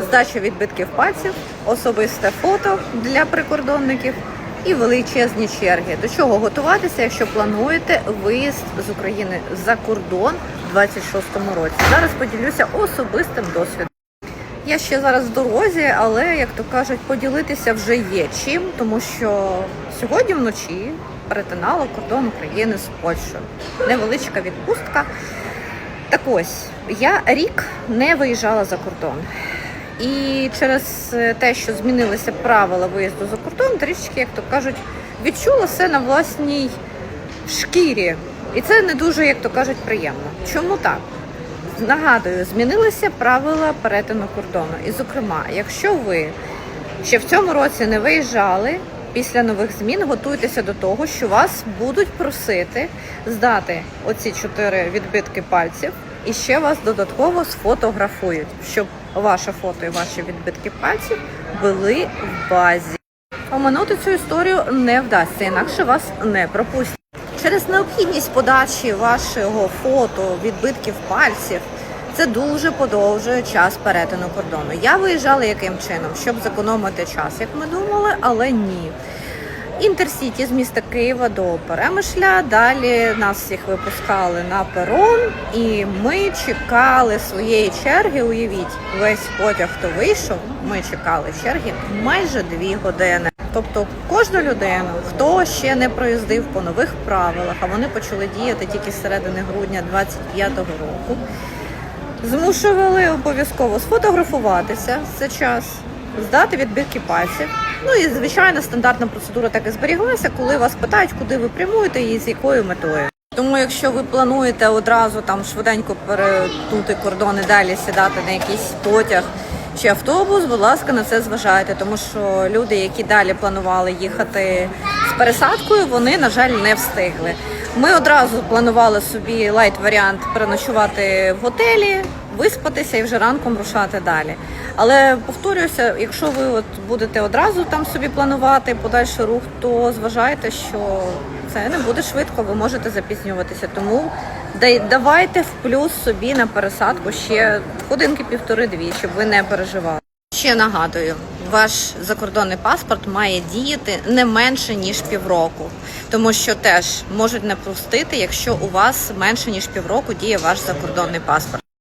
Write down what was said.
здача відбитків пальців, особисте фото для прикордонників і величезні черги. До чого готуватися, якщо плануєте виїзд з України за кордон у 26-му році? Зараз поділюся особистим досвідом. Я ще зараз в дорозі, але як то кажуть, поділитися вже є чим, тому що сьогодні вночі перетинала кордон України з Польщею. Невеличка відпустка. Так ось я рік не виїжджала за кордон. І через те, що змінилися правила виїзду за кордон, трішки, як то кажуть, відчула все на власній шкірі. І це не дуже, як то кажуть, приємно. Чому так? Нагадую, змінилися правила перетину кордону. І, зокрема, якщо ви ще в цьому році не виїжджали, після нових змін готуйтеся до того, що вас будуть просити здати оці чотири відбитки пальців, і ще вас додатково сфотографують, щоб ваше фото і ваші відбитки пальців були в базі. Оминути цю історію не вдасться, інакше вас не пропустять. Через необхідність подачі вашого фото, відбитків пальців, це дуже подовжує час перетину кордону. Я виїжджала яким чином, щоб зекономити час, як ми думали, але ні. Інтерсіті з міста Києва до Перемишля. Далі нас всіх випускали на перон, і ми чекали своєї черги. Уявіть, весь потяг, хто вийшов, ми чекали черги майже дві години. Тобто кожну людину, хто ще не проїздив по нових правилах, а вони почали діяти тільки з середини грудня 25-го року, змушували обов'язково сфотографуватися за час, здати відбитки пальців. Ну і звичайно, стандартна процедура так і зберіглася, коли вас питають, куди ви прямуєте і з якою метою. Тому, якщо ви плануєте одразу там швиденько перетнути кордон і далі сідати на якийсь потяг чи автобус, будь ласка, на це зважайте, тому що люди, які далі планували їхати з пересадкою, вони на жаль не встигли. Ми одразу планували собі лайт варіант переночувати в готелі, виспатися і вже ранком рушати далі. Але повторююся, якщо ви от будете одразу там собі планувати подальший рух, то зважайте, що це не буде швидко, ви можете запізнюватися. Тому давайте в плюс собі на пересадку ще годинки півтори-дві, щоб ви не переживали. Ще нагадую, ваш закордонний паспорт має діяти не менше ніж півроку, тому що теж можуть не пустити, якщо у вас менше ніж півроку діє ваш закордонний паспорт.